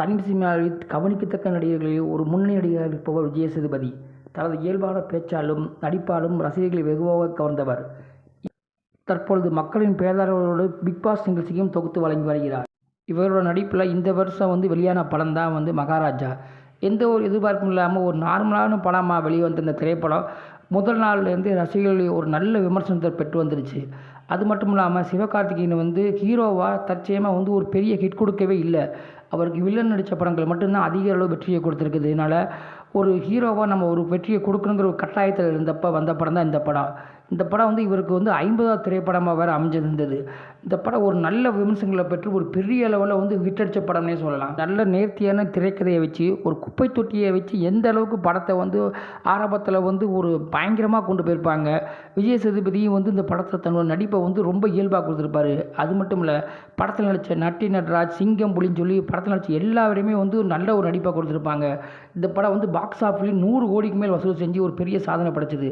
தமிழ் சினிமாவில் கவனிக்கத்தக்க நடிகர்களில் ஒரு முன்னணி நடிகராக இருப்பவர் விஜயசேதுபதி. தனது இயல்பான பேச்சாலும் நடிப்பாலும் ரசிகர்களை வெகுவாக கவர்ந்தவர். தற்பொழுது மக்களின் பேராதரவோடு பிக் பாஸ் நிகழ்ச்சியும் தொகுத்து வழங்கி வருகிறார். இவரோட நடிப்பில் இந்த வருஷம் வந்து வெளியான படம் தான் வந்து மகாராஜா. எந்த ஒரு எதிர்பார்ப்பும் இல்லாமல் ஒரு நார்மலான படமாக வெளிவந்த இந்த திரைப்படம் முதல் நாள்லேருந்து ரசிகர்கள் ஒரு நல்ல விமர்சனத்தை பெற்று வந்துருச்சு. அது மட்டும் இல்லாமல் சிவகார்த்திகேயன் வந்து ஹீரோவாக தற்சயமாக வந்து ஒரு பெரிய ஹிட் கொடுக்கவே இல்லை. அவருக்கு வில்லன் நடித்த படங்கள் மட்டும்தான் அதிக அளவு வெற்றியை கொடுத்துருக்குது. இதனால் ஒரு ஹீரோவாக நம்ம ஒரு வெற்றியை கொடுக்கணுங்கிற ஒரு கட்டாயத்தில் இருந்தப்போ வந்த படம் தான் இந்த படம். இந்த படம் வந்து இவருக்கு வந்து ஐம்பதாவது திரைப்படமாக வேறு அமைஞ்சிருந்தது இந்த படம் ஒரு நல்ல விமர்சனங்களை பெற்று ஒரு பெரிய அளவில் வந்து ஹிட் அடித்த படம்னே சொல்லலாம். நல்ல நேர்த்தியான திரைக்கதையை வச்சு ஒரு குப்பை தொட்டியை வச்சு எந்த அளவுக்கு படத்தை வந்து ஆரம்பத்தில் வந்து ஒரு பயங்கரமாக கொண்டு போயிருப்பாங்க. விஜய் சேதுபதியும் வந்து இந்த படத்தில் தன்னோட நடிப்பை வந்து ரொம்ப இயல்பாக கொடுத்துருப்பாரு. அது மட்டும் இல்லை படத்தில் நடித்த நட்டி நட்ராஜ் சிங்கம் புலின்னு சொல்லி படத்தில் நடித்த எல்லாருமே வந்து நல்ல ஒரு நடிப்பாக கொடுத்துருப்பாங்க. இந்த படம் வந்து பாக்ஸ் ஆஃபீஸில் நூறு கோடிக்கு மேல் வசூல் செஞ்சு ஒரு பெரிய சாதனை படைச்சது.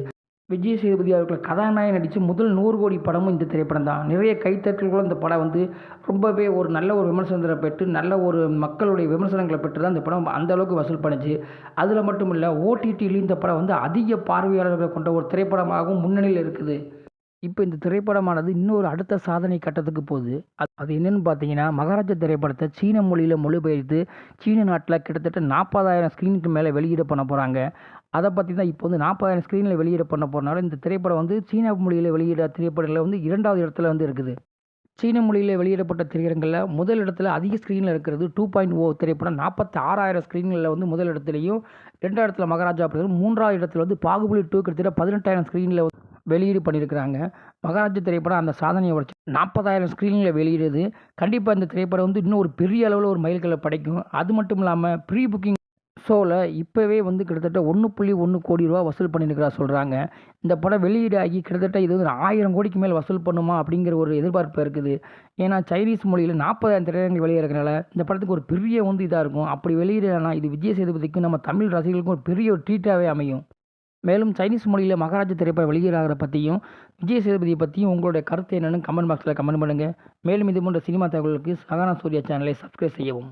விஜய் சேதுபதி அவர்கள் கதாநாயகன் நடித்து முதல் நூறு கோடி படமும் இந்த திரைப்படம் தான். நிறைய கைத்தட்டல்களும் இந்த படம் வந்து ரொம்பவே ஒரு நல்ல ஒரு விமர்சனத்தை பெற்று நல்ல ஒரு மக்களுடைய விமர்சனங்களை பெற்று தான் இந்த படம் அந்த அளவுக்கு வசூல் பண்ணுச்சு. அதில் மட்டும் இல்லை ஓடிடியிலும் இந்த படம் வந்து அதிக பார்வையாளர்களை கொண்ட ஒரு திரைப்படமாகவும் முன்னணியில் இருக்குது. இப்போ இந்த திரைப்படமானது இன்னொரு அடுத்த சாதனை கட்டத்துக்கு போகுது. அது என்னென்னு பார்த்தீங்கன்னா மகாராஜா திரைப்படத்தை சீன மொழியில் மொழிபெயர்த்து சீன நாட்டில் கிட்டத்தட்ட நாற்பதாயிரம் ஸ்க்ரீனுக்கு மேலே வெளியிட பண்ண போகிறாங்க அதை பற்றி தான் இப்போ வந்து நாற்பதாயிரம் ஸ்க்ரீனில் வெளியிட பண்ண போகிறனால இந்த திரைப்படம் வந்து சீன மொழியில் வெளியிட திரைப்படங்களில் வந்து இரண்டாவது இடத்துல வந்து இருக்குது. சீன மொழியில் வெளியிடப்பட்ட திரையரங்களில் முதல் இடத்துல அதிக ஸ்க்ரீனில் இருக்கிறது டூ பாயிண்ட் ஓ திரைப்படம். நாற்பத்தி ஆறாயிரம் ஸ்க்ரீன்களில் வந்து முதல் இடத்துலையும் ரெண்டாவது இடத்துல மகாராஜா படம் மூன்றாவது இடத்துல வந்து பாகுபலி டூ கிட்டத்தட்ட பதினெட்டாயிரம் ஸ்க்ரீனில் வெளியீடு பண்ணியிருக்கிறாங்க. மகாராஜா திரைப்படம் அந்த சாதனையை உடச்சு நாற்பதாயிரம் ஸ்க்ரீனில் வெளியிடுது. கண்டிப்பாக இந்த திரைப்படம் வந்து இன்னும் ஒரு பெரிய அளவில் ஒரு மைல்கல்லை படைக்கும். அது மட்டும் இல்லாமல் ப்ரீ புக்கிங் ஷோவில் இப்போவே வந்து கிட்டத்தட்ட ஒன்று புள்ளி ஒன்று கோடி ரூபா வசூல் பண்ணியிருக்கிறா சொல்கிறாங்க இந்த படம் வெளியீடாகி கிட்டத்தட்ட இது வந்து ஆயிரம் கோடிக்கு மேல் வசூல் பண்ணுமா அப்படிங்கிற ஒரு எதிர்பார்ப்பு இருக்குது. ஏன்னா சைனீஸ் மொழியில் நாற்பதாயிரம் திரையரங்கள் வெளியிறதுனால இந்த படத்துக்கு ஒரு பெரிய வந்து இதாக இருக்கும். அப்படி வெளியிடனா இது விஜய் சேதுபதிக்கும் நம்ம தமிழ் ரசிகர்களுக்கும் ஒரு பெரிய ஒரு ட்ரீட்டாகவே அமையும். மேலும் சைனீஸ் மொழியில் மகாராஜா திரைப்படம் வெளியீடாகிற பற்றியும் விஜய் சேதுபதியை பற்றியும் உங்களுடைய கருத்து என்னென்னு கமெண்ட் பாக்ஸில் கமெண்ட் பண்ணுங்கள் மேலும் இது போன்ற சினிமா தகவல்களுக்கு சகானா சூர்யா சேனலை சப்ஸ்கிரைப் செய்யவும்.